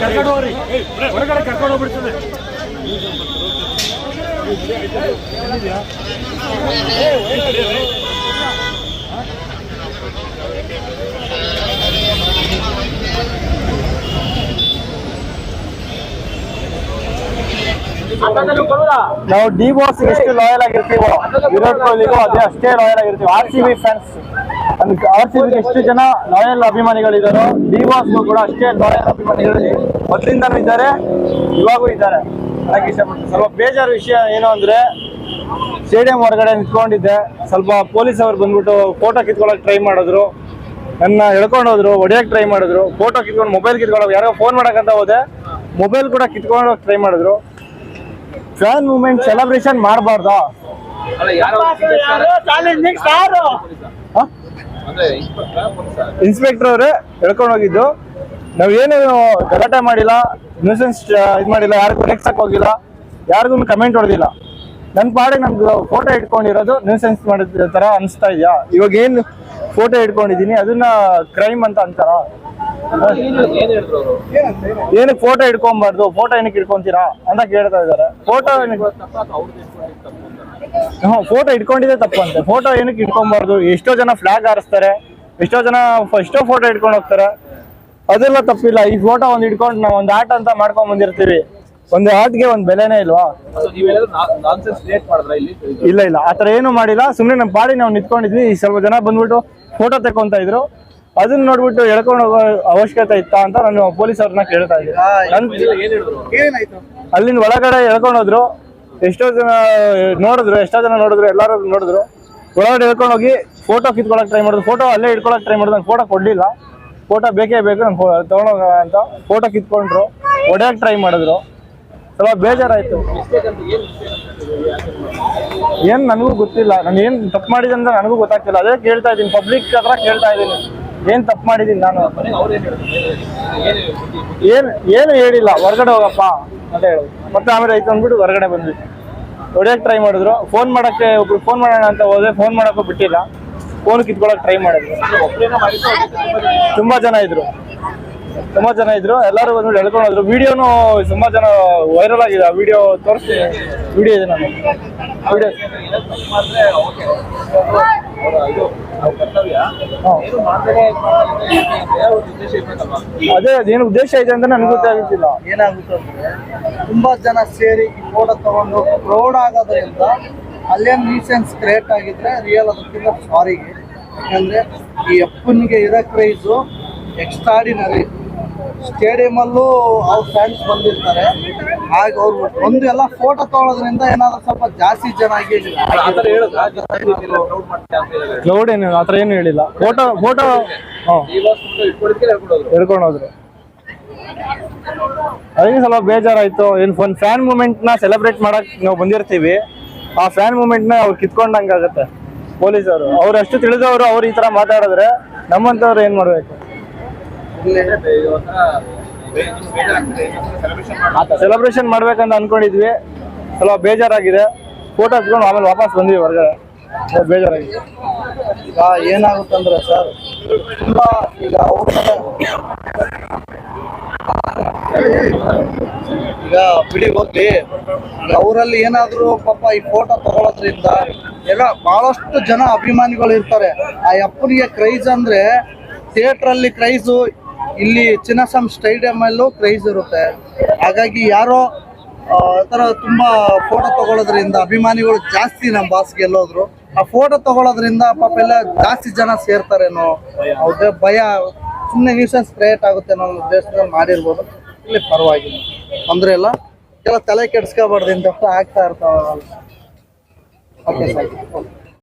ಕರ್ಕೊಂಡು ಹೊರಗಡೆ ಕರ್ಕೊಂಡು ಹೋಗ್ಬಿಡ್ತದೆ ನಾವು ಡಿ ಬಾಸ್ ಎಷ್ಟು ಲಾಯಲ್ ಆಗಿರ್ತೀವೋ ವಿರಾಟ್ ಕೊಹ್ಲಿಗೂ ಅದೇ ಅಷ್ಟೇ ಲಾಯಲ್ ಆಗಿರ್ತೀವಿ. R C B fans R C B ಎಷ್ಟು ಜನ ಲಾಯಲ್ ಅಭಿಮಾನಿಗಳಿದಾರೋ ಡಿ ಬಾಸ್ಗೂ ಕೂಡ ಅಷ್ಟೇ ಲಾಯಲ್ ಅಭಿಮಾನಿಗಳು ಮೊದಲಿಂದನೂ ಇದ್ದಾರೆ ಇವಾಗೂ ಇದ್ದಾರೆ. ಅದಕ್ಕೆ ಇಷ್ಟಪಟ್ಟು ಸ್ವಲ್ಪ ಬೇಜಾರು ವಿಷಯ ಏನು ಅಂದ್ರೆ ಸ್ಟೇಡಿಯಂ ಹೊರಗಡೆ ನಿಂತ್ಕೊಂಡಿದ್ದೆ. ಸ್ವಲ್ಪ ಪೊಲೀಸ್ ಅವರು ಬಂದ್ಬಿಟ್ಟು ಫೋಟೋ ಕಿತ್ಕೊಳ್ಳೋಕೆ ಟ್ರೈ ಮಾಡಿದ್ರು. ನನ್ನ ಎಳ್ಕೊಂಡು ಹೋದ್ರು ಟ್ರೈ ಮಾಡಿದ್ರು. ಫೋಟೋ ಕಿತ್ಕೊಂಡು ಮೊಬೈಲ್ ಕಿತ್ಕೊಂಡು ಯಾರೋ ಫೋನ್ ಮಾಡೋಕ್ಕಂತ ಹೋದೆ. ಮೊಬೈಲ್ ಕೂಡ ಕಿತ್ಕೊಂಡು ಟ್ರೈ ಮಾಡಿದ್ರು. ಫ್ಯಾನ್ ಮೂಮೆಂಟ್ ಸೆಲೆಬ್ರೇಷನ್ ಮಾಡಬಾರ್ದಾ? ಅಲ್ಲ ಯಾರೋ ಇನ್ಸ್ಪೆಕ್ಟರ್ ಅವರೇ ಹೇಳ್ಕೊಂಡು ಹೋಗಿದ್ದು. ನಾವೇನು ಗಲಾಟೆ ಮಾಡಿಲ್ಲ ನ್ಯೂಸೆನ್ಸ್ ಇದು ಮಾಡಿಲ್ಲ ಯಾರಿಗೂ ರೆಕ್ಸಕ್ ಹೋಗಿಲ್ಲ ಯಾರಿಗೂ ಕಮೆಂಟ್ ಹೊಡೆದಿಲ್ಲ. ನನ್ನ ಪಾಡಿಗೆ ನಮ್ದು ಫೋಟೋ ಇಟ್ಕೊಂಡಿರೋದು ನ್ಯೂಸೆನ್ಸ್ ಮಾಡಿದ ತರ ಅನಿಸ್ತಾ ಇದೆಯಾ? ಇವಾಗ ಏನು ಫೋಟೋ ಇಟ್ಕೊಂಡಿದ್ದೀನಿ ಅದನ್ನ ಕ್ರೈಮ್ ಅಂತ ಅಂತಾರ? ಏನಕ್ಕೆ ಫೋಟೋ ಇಟ್ಕೊಂಬಾರ್ದು ಫೋಟೋ ಏನಕ್ಕೆ ಇಟ್ಕೊಂತೀರಾ ಅಂತ ಕೇಳ್ತಾ ಇದ್ದಾರೆ. ಫೋಟೋ ಹಾ ಫೋಟೋ ಅವ್ರದ್ದು ತಪ್ಪು ಅಂತ ಫೋಟೋ ಏನಕ್ಕೆ ಇಟ್ಕೊಂಬಾರ್ದು ಎಷ್ಟೋ ಜನ ಫ್ಲಾಗ್ ಹಾರಿಸ್ತಾರೆ. ಎಷ್ಟೋ ಜನ ಎಷ್ಟೋ ಫೋಟೋ ಇಟ್ಕೊಂಡು ಹೋಗ್ತಾರೆ. ಅದೆಲ್ಲ ತಪ್ಪಿಲ್ಲ. ಈ ಫೋಟೋ ಒಂದು ಇಟ್ಕೊಂಡು ನಾವು ಒಂದು ಆಟ ಅಂತ ಮಾಡ್ಕೊಂಡ್ ಬಂದಿರ್ತೀವಿ. ಒಂದು ಆಟ್ಗೆ ಒಂದ್ ಬೆಲೆನೇ ಇಲ್ವಾ? ಇಲ್ಲಿ, ಇಲ್ಲ. ಆತರ ಏನು ಮಾಡಿಲ್ಲ. ಸುಮ್ಮನೆ ನಮ್ಮ ಪಾಡಿ ನಾವು ನಿಂತ್ಕೊಂಡಿದ್ವಿ. ಸ್ವಲ್ಪ ಜನ ಬಂದ್ಬಿಟ್ಟು ಫೋಟೋ ತಕೊಂತ ಇದ್ರು. ಅದನ್ನ ನೋಡ್ಬಿಟ್ಟು ಎಳ್ಕೊಂಡು ಹೋಗೋ ಅವಶ್ಯಕತೆ ಇತ್ತಾ ಅಂತ ನಾನು ಪೊಲೀಸ್ ಅವ್ರನ್ನ ಕೇಳ್ತಾ ಇದ್ದೀನಿ. ಅಲ್ಲಿಂದ ಒಳಗಡೆ ಎಳ್ಕೊಂಡು ಹೋದ್ರು. ಎಷ್ಟೋ ಜನ ನೋಡಿದ್ರು ಎಷ್ಟೋ ಜನ ನೋಡಿದ್ರು ಎಲ್ಲರೂ ನೋಡಿದ್ರು. ಒಳಗಡೆ ಎಳ್ಕೊಂಡು ಹೋಗಿ ಫೋಟೋ ಕಿತ್ಕೊಳಕ್ ಟ್ರೈ ಮಾಡಿದ್ರು. ಫೋಟೋ ಅಲ್ಲೇ ಇಟ್ಕೊಳಕ್ ಟ್ರೈ ಮಾಡಿದ್ರು. ನಂಗೆ ಫೋಟೋ ಕೊಡ್ಲಿಲ್ಲ. ಫೋಟೋ ಬೇಕೇ ಬೇಕು ನಾನು ತಗೊಂಡೋಗ ಅಂತ ಫೋಟೋ ಕಿತ್ಕೊಂಡ್ರು. ಹೊಡೆಯಕ್ಕೆ ಟ್ರೈ ಮಾಡಿದ್ರು. ಸ್ವಲ್ಪ ಬೇಜಾರಾಯ್ತು. ಏನ್ ನನಗೂ ಗೊತ್ತಿಲ್ಲ. ನಾನು ಏನ್ ತಪ್ಪು ಮಾಡಿದೆ ಅಂತ ನನಗೂ ಗೊತ್ತಾಗ್ತಿಲ್ಲ. ಅದೇ ಕೇಳ್ತಾ ಇದ್ದೀನಿ. ಪಬ್ಲಿಕ್ ಹತ್ರ ಕೇಳ್ತಾ ಇದ್ದೀನಿ. ಏನ್ ತಪ್ಪು ಮಾಡಿದೀನಿ ನಾನು? ಏನ್ ಏನು ಹೇಳಿಲ್ಲ. ಹೊರಗಡೆ ಹೋಗಪ್ಪ ಅಂತ ಹೇಳುದು ಮತ್ತೆ ಆಮೇಲೆ ಆಯ್ತು ಅಂದ್ಬಿಟ್ಟು ಹೊರಗಡೆ ಬಂದ್ವಿ. ಹೊಡಿಯಕ್ಕೆ ಟ್ರೈ ಮಾಡಿದ್ರು. ಫೋನ್ ಮಾಡಕ್ಕೆ ಒಬ್ರು ಫೋನ್ ಮಾಡೋಣ ಅಂತ ಹೋದೆ ಫೋನ್ ಮಾಡೋಕ್ಕೂ ಬಿಟ್ಟಿಲ್ಲ. ಫೋನ್ ಕಿತ್ಕೊಳಕ್ ಟ್ರೈ ಮಾಡಿದ್ರು. ತುಂಬಾ ಜನ ಇದ್ರು. ತುಂಬಾ ಜನ ಇದ್ರು. ಎಲ್ಲರೂ ಬಂದ್ಬಿಟ್ಟು ಎಳ್ಕೊಂಡು ಹೋದ್ರು. ವಿಡಿಯೋನು ತುಂಬಾ ಜನ ವೈರಲ್ ಆಗಿದೆ. ಆ ವಿಡಿಯೋ ತೋರಿಸ್ತೀನಿ. ವಿಡಿಯೋ ಇದೆ ನಾನು ವಿಡಿಯೋ. ಅದೇ ಅದೇನು ಉದ್ದೇಶ ಇದೆ ಅಂತ ನನ್ಗೆ ಗೊತ್ತಾಗುತ್ತಿಲ್ಲ ಏನಾಗುತ್ತೆ ಅಂದ್ರೆ ತುಂಬಾ ಜನ ಸೇರಿ ಫೋಟೋ ತಗೊಂಡು ಪ್ರೌಡ್ ಆಗೋದ್ರಿಂದ ಅಲ್ಲೇನು ನ್ಯೂಸೆನ್ಸ್ ಕ್ರಿಯೇಟ್ ಆಗಿದ್ರೆ ರಿಯಲ್ ಅದಕ್ಕಿಂತ ಸಾರಿಗೆ ಯಾಕಂದ್ರೆ ಈ ಅಪ್ಪನಿಗೆ ಇರೋ ಕ್ರೈಸು ಎಕ್ಸ್ಟ್ರಾಡಿನರಿ ಸ್ಟೇಡಿಯಮಲ್ಲೂ ಅವ್ರ ಫ್ಯಾನ್ಸ್ ಬಂದಿರ್ತಾರೆ. ಆಗ ಅವ್ರು ಒಂದು ಎಲ್ಲ ಫೋಟೋ ತಗೊಳ್ಳೋದ್ರಿಂದ ಏನಾದ್ರು ಸ್ವಲ್ಪ ಜಾಸ್ತಿ ಜನ ಕ್ಲೌಡ್ ಏನು ಆತರ ಏನು ಹೇಳಿಲ್ಲ. ಫೋಟೋ ಫೋಟೋ ಹಿಡ್ಕೊಂಡೋದ್ರೆ. ಹೋದ್ರು ಅದಕ್ಕೆ ಸ್ವಲ್ಪ ಬೇಜಾರಾಯ್ತು. ಏನು ಒಂದ್ ಫ್ಯಾನ್ನ ಸೆಲೆಬ್ರೇಟ್ ಮಾಡಕ್ ನಾವು ಬಂದಿರ್ತೀವಿ. ಆ ಫ್ಯಾನ್ ಮೂಮೆಂಟ್ನ ಅವ್ರು ಕಿತ್ಕೊಂಡಂಗಾಗತ್ತೆ ಪೊಲೀಸರು. ಅವ್ರು ಅಷ್ಟು ತಿಳಿದವರು ಅವ್ರು ಈ ತರ ಮಾತಾಡಿದ್ರೆ ನಮ್ಮಂತವ್ರು ಏನು ಮಾಡಬೇಕು? ಸೆಲೆಬ್ರೇಷನ್ ಮಾಡಿ ಸೆಲೆಬ್ರೇಷನ್ ಮಾಡ್ಬೇಕಂತ ಅನ್ಕೊಂಡಿದ್ವಿ. ಸ್ವಲ್ಪ ಬೇಜಾರಾಗಿದೆ. ಫೋಟೋ ಹಚ್ಕೊಂಡು ಆಮೇಲೆ ವಾಪಸ್ ಬಂದ್ವಿ ಹೊರಗಡೆ. ಬೇಜಾರಾಗಿದೆ. ಈಗ ಏನಾಗುತ್ತಂದ್ರೆ ಸರ್ ತುಂಬ ಈಗ ಈಗ ಬಿಡಿ ಹೋಗ್ಲಿ ಅವರಲ್ಲಿ ಏನಾದ್ರು ಪಾಪ ಈ ಫೋಟೋ ತಗೊಳೋದ್ರಿಂದ ಎಲ್ಲ ಬಹಳಷ್ಟು ಜನ ಅಭಿಮಾನಿಗಳು ಇರ್ತಾರೆ. ಆ ಅಪ್ಪನಿಗೆ ಕ್ರೈಸ್ ಅಂದ್ರೆ ಥಿಯೇಟರ್ ಅಲ್ಲಿ ಕ್ರೈಸು ಇಲ್ಲಿ ಚಿನ್ನಸಂ ಸ್ಟೇಡಿಯಂ ಅಲ್ಲೂ ಕ್ರೈಸ್ ಇರುತ್ತೆ. ಹಾಗಾಗಿ ಯಾರೋ ಥರ ತುಂಬಾ ಫೋಟೋ ತಗೊಳ್ಳೋದ್ರಿಂದ ಅಭಿಮಾನಿಗಳು ಜಾಸ್ತಿ ನಮ್ಮ ಬಾಸ್ ಗೆಲ್ಲೋದ್ರು ಆ ಫೋಟೋ ತಗೊಳ್ಳೋದ್ರಿಂದ ಪಾಪ ಎಲ್ಲ ಜಾಸ್ತಿ ಜನ ಸೇರ್ತಾರೇನೋ ಅವ್ರದ್ದೇ ಭಯ ಸುಮ್ಮನೆ ನ್ಯೂಸೆನ್ಸ್ ಕ್ರಿಯೇಟ್ ಆಗುತ್ತೆ ಅನ್ನೋ ಉದ್ದೇಶದಲ್ಲಿ ಮಾಡಿರ್ಬೋದು. ಇಲ್ಲಿ ಪರವಾಗಿಲ್ಲ. ತೊಂದರೆ ಇಲ್ಲ. ಎಲ್ಲ ತಲೆ ಕೆಡ್ಸ್ಕೊಬಾರ್ದು ಇಂಥ ಆಗ್ತಾ ಇರ್ತಾವ ಓಕೆ ಸರ್.